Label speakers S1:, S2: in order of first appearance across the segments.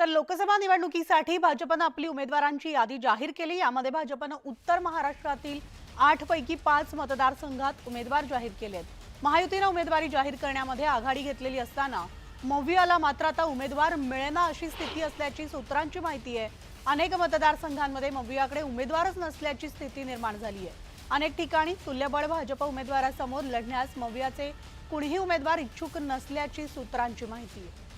S1: तर लोकसभा निवडणुकीसाठी भाजपनं आपली उमेदवारांची यादी जाहीर केली. यामध्ये भाजपनं उत्तर महाराष्ट्रातील आठ पैकी पाच मतदारसंघात उमेदवार जाहीर केले आहेत. महायुतीनं उमेदवारी जाहीर करण्यामध्ये आघाडी घेतलेली असताना मवियाला मात्र आता उमेदवार मिळेना अशी स्थिती असल्याची सूत्रांची माहिती आहे. अनेक मतदारसंघांमध्ये मवियाकडे उमेदवारच नसल्याची स्थिती निर्माण झाली आहे. अनेक ठिकाणी तुल्यबळ भाजप उमेदवारासमोर लढण्यास मवियाचे कुणीही उमेदवार इच्छुक नसल्याची सूत्रांची माहिती आहे.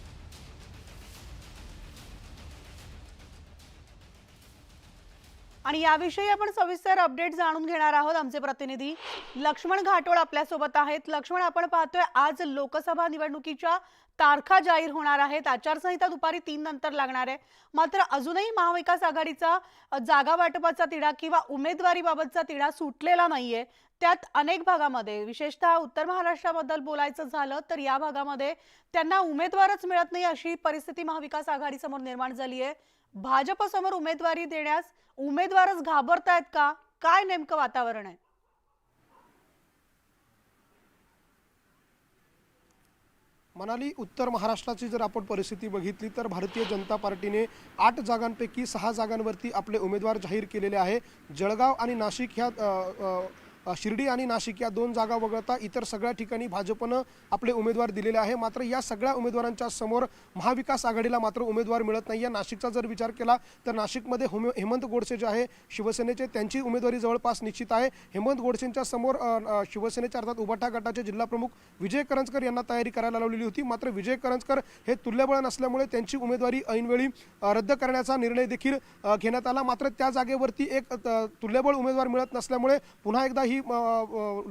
S1: आणि याविषयी आपण सविस्तर अपडेट जाणून घेणार आहोत आमचे प्रतिनिधी. लक्ष्मण घाटोळ आपल्यासोबत आहेत. लक्ष्मण आपण पाहतोय आज लोकसभा निवडणुकीच्या तारखा जाहीर होणार आहेत. आचारसंहिता दुपारी तीन नंतर लागणार आहे. मात्र अजूनही महाविकास आघाडीचा जागा वाटपाचा तिढा किंवा उमेदवारीबाबतचा तिढा सुटलेला नाहीये. त्यात अनेक भागामध्ये विशेषतः उत्तर महाराष्ट्राबद्दल बोलायचं झालं तर या भागामध्ये त्यांना उमेदवारच मिळत नाही अशी परिस्थिती महाविकास आघाडीसमोर निर्माण झाली आहे भाजपसमोर उमेदवारी देण्यास उमेदवारच घाबरतायत का? काय नेमकं वातावरण आहे?
S2: मनाली उत्तर महाराष्ट्राची जर आपण परिस्थिती बघितली तर भारतीय जनता पार्टीने आठ जागांपैकी सहा जागांवरती आपले उमेदवार जाहीर केलेले आहे. जळगाव आणि नाशिक ह्या शिर्डी आणि नाशिक या दोन जागा वगळता इतर सगळ्या ठिकाणी भाजपनं आपले उमेदवार दिलेले आहे. मात्र या सगळ्या उमेदवारांच्या समोर महाविकास आघाडीला मात्र उमेदवार मिळत नाही आहे नाशिकचा जर विचार केला तर नाशिकमध्ये हुमे हेमंत गोडसे जे आहे शिवसेनेचे त्यांची उमेदवारी जवळपास निश्चित आहे. हेमंत गोडसेंच्या समोर शिवसेनेच्या अर्थात उभाटा गटाचे जिल्हाप्रमुख विजय करंजकर यांना तयारी करायला लावलेली होती. मात्र विजय करंजकर हे तुल्यबळ नसल्यामुळे त्यांची उमेदवारी ऐनवेळी रद्द करण्याचा निर्णय देखील घेण्यात आला. मात्र त्या जागेवरती एक तुल्यबळ उमेदवार मिळत नसल्यामुळे पुन्हा एकदा ही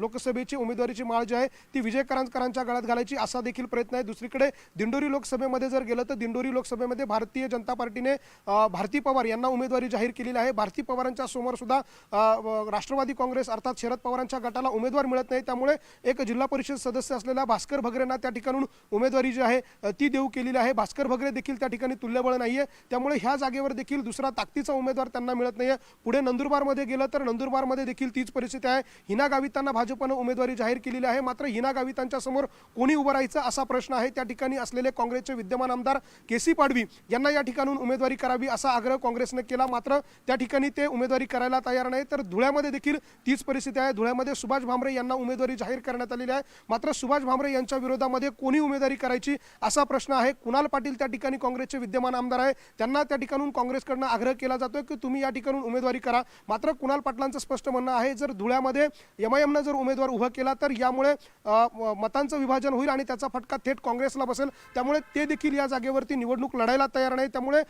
S2: लोकसभेची उमेदवारीची माळ जी आहे ती विजय करंजकरांच्या गळ्यात घालायची असा देखील प्रयत्न आहे. दुसरीकडे दिंडोरी लोकसभेमध्ये जर गेलं तर दिंडोरी लोकसभेमध्ये भारतीय जनता पार्टीने भारती पवार यांना उमेदवारी जाहीर केलेली आहे. भारती पवारांच्या समोर सुद्धा राष्ट्रवादी काँग्रेस अर्थात शरद पवारांच्या गटाला उमेदवार मिळत नाही. त्यामुळे एक जिल्हा परिषद सदस्य असलेल्या भास्कर भगरेंना त्या ठिकाणून उमेदवारी जी आहे ती देऊ केलेली आहे. भास्कर भगरे देखील त्या ठिकाणी तुल्यबळ नाही आहे त्यामुळे ह्या जागेवर देखील दुसरा ताकदीचा उमेदवार त्यांना मिळत नाहीये. पुढे नंदुरबारमध्ये गेलं तर नंदुरबारमध्ये देखील तीच परिस्थिती आहे. हिना गावितांना भाजपनं उमेदवारी जाहीर केलेली आहे. मात्र हिना गावितांच्या समोर कोणी उभं राहायचं असा प्रश्न आहे. त्या ठिकाणी असलेले काँग्रेसचे विद्यमान आमदार के सी पाडवी यांना या ठिकाणून उमेदवारी करावी असा आग्रह काँग्रेसने केला. मात्र त्या ठिकाणी ते उमेदवारी करायला तयार नाही. तर धुळ्यामध्ये देखील तीच परिस्थिती आहे. धुळ्यामध्ये सुभाष भामरे यांना उमेदवारी जाहीर करण्यात आलेली आहे. मात्र सुभाष भामरे यांच्या विरोधामध्ये कोणी उमेदवारी करायची असा प्रश्न आहे. कुणाल पाटील त्या ठिकाणी काँग्रेसचे विद्यमान आमदार आहे. त्यांना त्या ठिकाणून काँग्रेसकडनं आग्रह केला जातोय की तुम्ही या ठिकाणून उमेदवारी करा. मात्र कुणाल पाटलांचं स्पष्ट म्हणणं आहे जर धुळ्यामध्ये म्हणजे एमआयएमनं जर उमेदवार उभा केला तर यामुळे मतांचं विभाजन होईल आणि त्याचा फटका थेट काँग्रेसला बसेल. त्यामुळे ते देखील या जागेवरती निवडणूक लढायला तयार नाही. त्यामुळे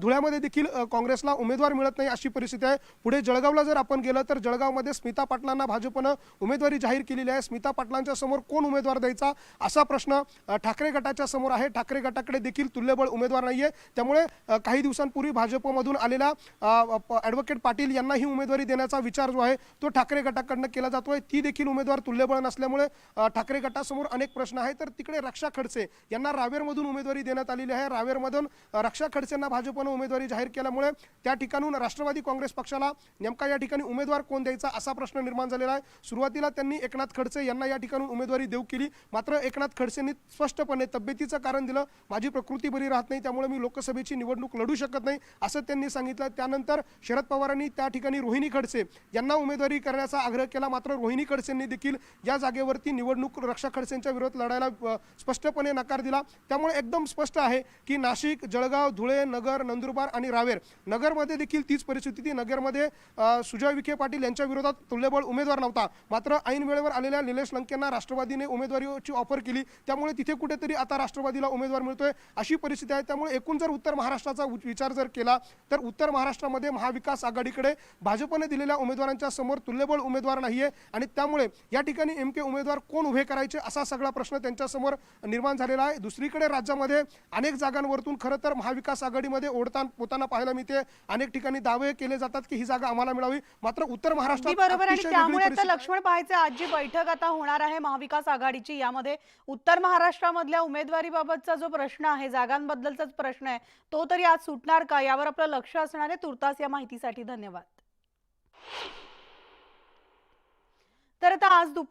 S2: धुळ्यामध्ये देखील काँग्रेसला उमेदवार मिळत नाही अशी परिस्थिती आहे. पुढे जळगावला जर आपण गेलं तर जळगावमध्ये स्मिता पाटलांना भाजपनं उमेदवारी जाहीर केलेली आहे. स्मिता पाटलांच्या समोर कोण उमेदवार द्यायचा असा प्रश्न ठाकरे गटाच्या समोर आहे. ठाकरे गटाकडे देखील तुल्यबळ उमेदवार नाहीये. त्यामुळे काही दिवसांपूर्वी भाजपमधून आलेल्या ॲडव्होकेट पाटील यांना ही उमेदवारी देण्याचा विचार जो आहे तो ठाकरे गटाकडे गटाकडनं केला जातोय. ती देखील उमेदवार तुल्यबळ नसल्यामुळे ठाकरे गटासमोर अनेक प्रश्न आहेत. तर तिकडे रक्षा खडसे यांना रावेरमधून उमेदवारी देण्यात आलेली आहे. रावेरमधून रक्षा खडसेंना भाजपनं उमेदवारी जाहीर केल्यामुळे त्या ठिकाणून राष्ट्रवादी काँग्रेस पक्षाला नेमका या ठिकाणी उमेदवार कोण द्यायचा असा प्रश्न निर्माण झालेला आहे. सुरुवातीला त्यांनी एकनाथ खडसे यांना या ठिकाणून उमेदवारी देऊ केली. मात्र एकनाथ खडसेंनी स्पष्टपणे तब्येतीचं कारण दिलं. माझी प्रकृती बरी राहत नाही त्यामुळे मी लोकसभेची निवडणूक लढू शकत नाही असं त्यांनी सांगितलं. त्यानंतर शरद पवारांनी त्या ठिकाणी रोहिणी खडसे यांना उमेदवारी करण्याचा आग्रह केला. मात्र रोहिणी खडसेंनी देखील या जागेवरती निवडणूक रक्षा खडसेंच्या विरोधात लढायला स्पष्टपणे नकार दिला. त्यामुळे एकदम स्पष्ट आहे की नाशिक जळगाव धुळे नगर नंदुरबार आणि रावेर नगरमध्ये देखील तीच परिस्थिती ती नगरमध्ये सुजय विखे पाटील यांच्या विरोधात तुल्यबळ उमेदवार नव्हता. मात्र ऐन वेळेवर आलेल्या निलेश लंकेंना राष्ट्रवादीने उमेदवारीची ऑफर केली. त्यामुळे तिथे कुठेतरी आता राष्ट्रवादीला उमेदवार मिळतोय अशी परिस्थिती आहे. त्यामुळे एकूण जर उत्तर महाराष्ट्राचा विचार जर केला तर उत्तर महाराष्ट्रामध्ये महाविकास आघाडीकडे भाजपने दिलेल्या उमेदवारांच्या समोर तुल्यबळ उमेदवार नाहीये आणि त्यामुळे या ठिकाणी नेमके उमेदवार कोण उभे करायचे असा सगळा प्रश्न त्यांच्यासमोर निर्माण झालेला आहे. दुसरीकडे राज्यामध्ये अनेक जागांवरतून खरं तर महाविकास आघाडीमध्ये ओढताना पोताना पाहायला मिळते. अनेक ठिकाणी दावे केले जातात की ही जागा आम्हाला मिळावी. मात्र उत्तर महाराष्ट्रात
S1: बरोबर. आणि त्यामुळे आता. लक्ष्मण पाहायचे आज जी बैठक आता होणार आहे महाविकास आघाडीची. यामध्ये उत्तर महाराष्ट्रामधल्या उमेदवारीबाबतचा जो प्रश्न आहे जागांबद्दलचाच प्रश्न आहे तो तरी आज सुटणार का? यावर आपलं लक्ष असणार आहे. तुर्तास या माहितीसाठी धन्यवाद. तर आता आज दुपारी